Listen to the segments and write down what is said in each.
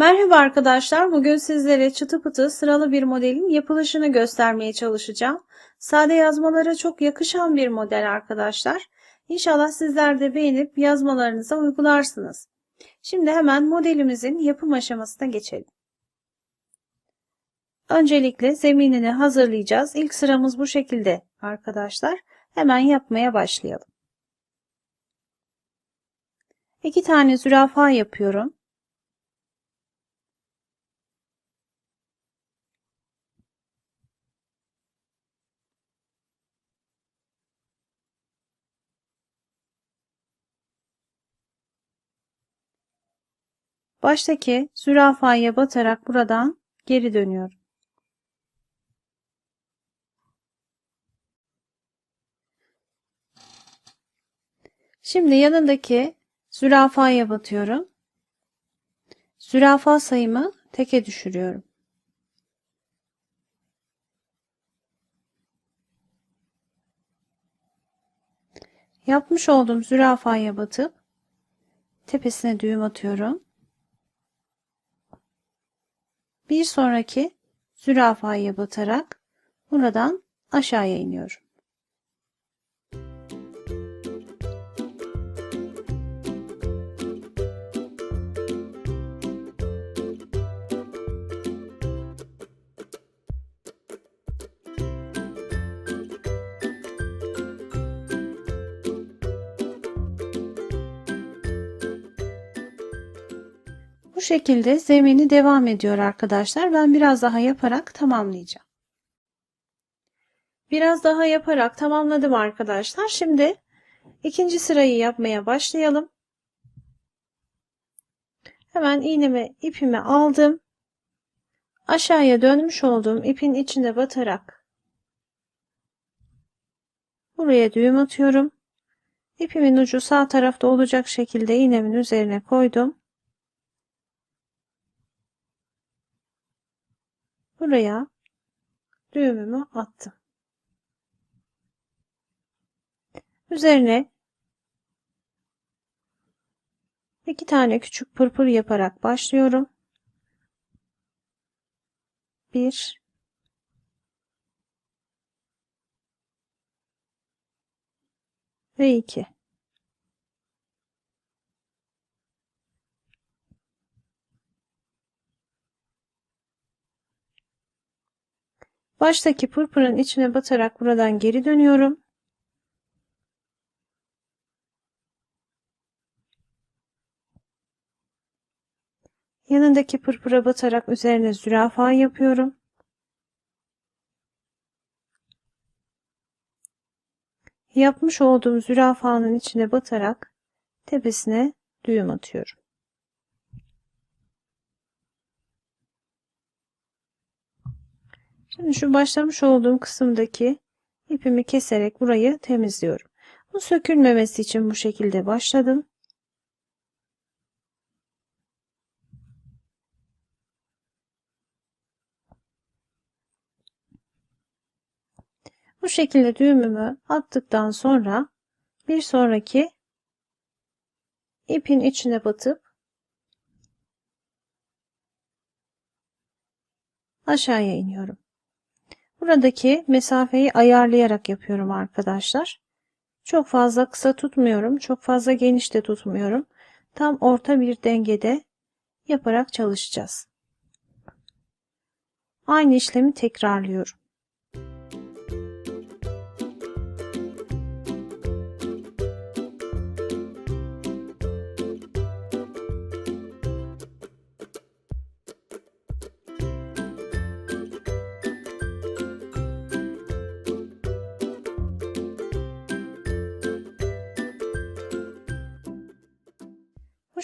Merhaba arkadaşlar. Bugün sizlere çıtı pıtı sıralı bir modelin yapılışını göstermeye çalışacağım. Sade yazmalara çok yakışan bir model arkadaşlar. İnşallah sizler de beğenip yazmalarınıza uygularsınız. Şimdi hemen modelimizin yapım aşamasına geçelim. Öncelikle zeminini hazırlayacağız. İlk sıramız bu şekilde arkadaşlar. Hemen yapmaya başlayalım. İki tane zürafa yapıyorum. Baştaki zürafaya batarak buradan geri dönüyorum. Şimdi yanındaki zürafaya batıyorum. Zürafa sayımı teke düşürüyorum. Yapmış olduğum zürafaya batıp tepesine düğüm atıyorum. Bir sonraki zürafaya batarak buradan aşağıya iniyorum. Bu şekilde zemini devam ediyor arkadaşlar. Ben biraz daha yaparak tamamlayacağım. Biraz daha yaparak tamamladım arkadaşlar. Şimdi ikinci sırayı yapmaya başlayalım. Hemen iğnemi ipimi aldım. Aşağıya dönmüş olduğum ipin içine batarak buraya düğüm atıyorum. İpimin ucu sağ tarafta olacak şekilde iğnemin üzerine koydum. Buraya düğümümü attım. Üzerine iki tane küçük pırpır yaparak başlıyorum. Bir ve iki. Baştaki pırpırın içine batarak buradan geri dönüyorum. Yanındaki pırpıra batarak üzerine zürafa yapıyorum. Yapmış olduğum zürafanın içine batarak tepesine düğüm atıyorum. Şimdi şu başlamış olduğum kısımdaki ipimi keserek burayı temizliyorum. Bu sökülmemesi için bu şekilde başladım. Bu şekilde düğümümü attıktan sonra bir sonraki ipin içine batıp aşağıya iniyorum. Buradaki mesafeyi ayarlayarak yapıyorum arkadaşlar. Çok fazla kısa tutmuyorum. Çok fazla geniş de tutmuyorum. Tam orta bir dengede yaparak çalışacağız. Aynı işlemi tekrarlıyorum.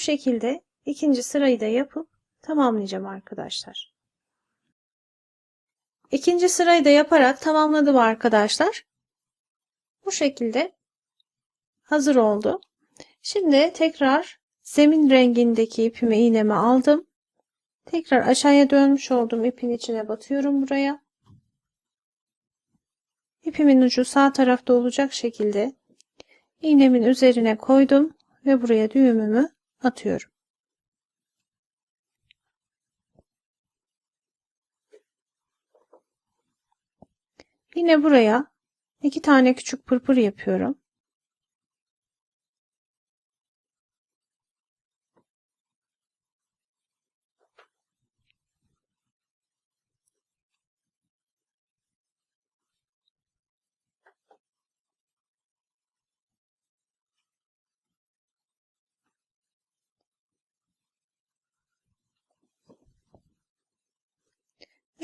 Şekilde ikinci sırayı da yapıp tamamlayacağım arkadaşlar. İkinci sırayı da yaparak tamamladım arkadaşlar. Bu şekilde hazır oldu. Şimdi tekrar zemin rengindeki ipimi iğneme aldım. Tekrar aşağıya dönmüş olduğum ipin içine batıyorum buraya. İpimin ucu sağ tarafta olacak şekilde iğnemin üzerine koydum ve buraya düğümümü atıyorum. Yine buraya iki tane küçük pırpır yapıyorum.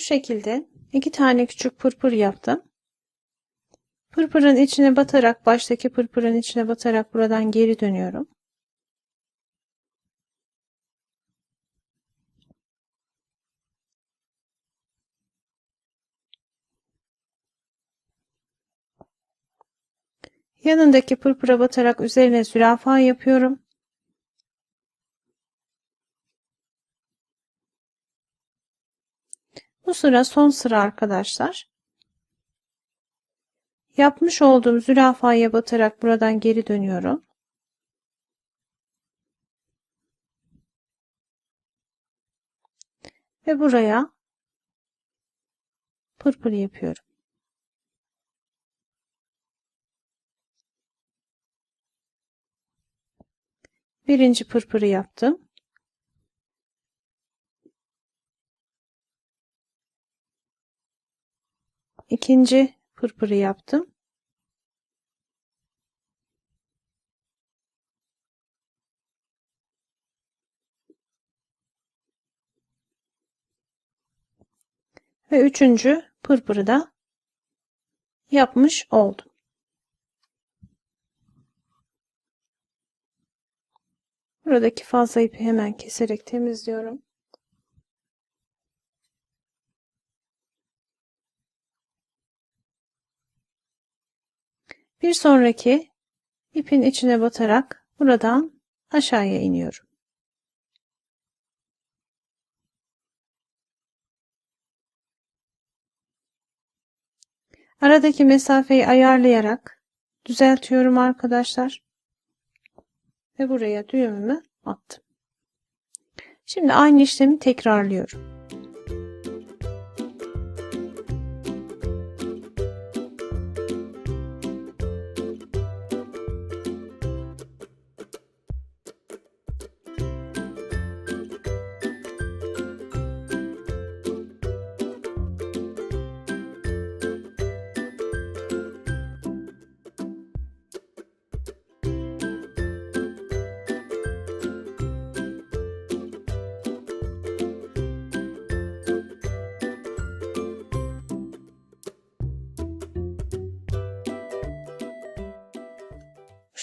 Şekilde iki tane küçük pırpır yaptım. Pırpırın içine batarak, baştaki pırpırın içine batarak buradan geri dönüyorum. Yanındaki pırpıra batarak üzerine zürafa yapıyorum. Bu sıra son sıra arkadaşlar. Yapmış olduğum zürafaya batarak buradan geri dönüyorum. Ve buraya pırpır yapıyorum. Birinci pırpırı yaptım. İkinci pırpırı yaptım. Ve üçüncü pırpırı da yapmış oldum. Buradaki fazla ipi hemen keserek temizliyorum. Bir sonraki ipin içine batarak buradan aşağıya iniyorum. Aradaki mesafeyi ayarlayarak düzeltiyorum arkadaşlar. Ve buraya düğümümü attım. Şimdi aynı işlemi tekrarlıyorum.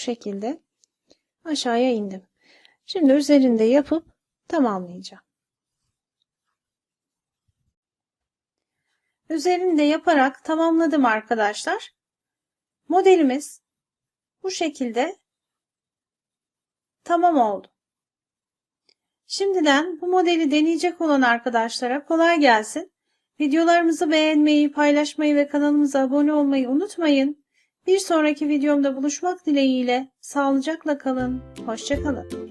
Şekilde aşağıya indim. Şimdi üzerinde yapıp tamamlayacağım. Üzerinde yaparak tamamladım arkadaşlar. Modelimiz bu şekilde tamam oldu. Şimdiden bu modeli deneyecek olan arkadaşlara kolay gelsin. Videolarımızı beğenmeyi, paylaşmayı ve kanalımıza abone olmayı unutmayın. Bir sonraki videomda buluşmak dileğiyle sağlıcakla kalın. Hoşçakalın.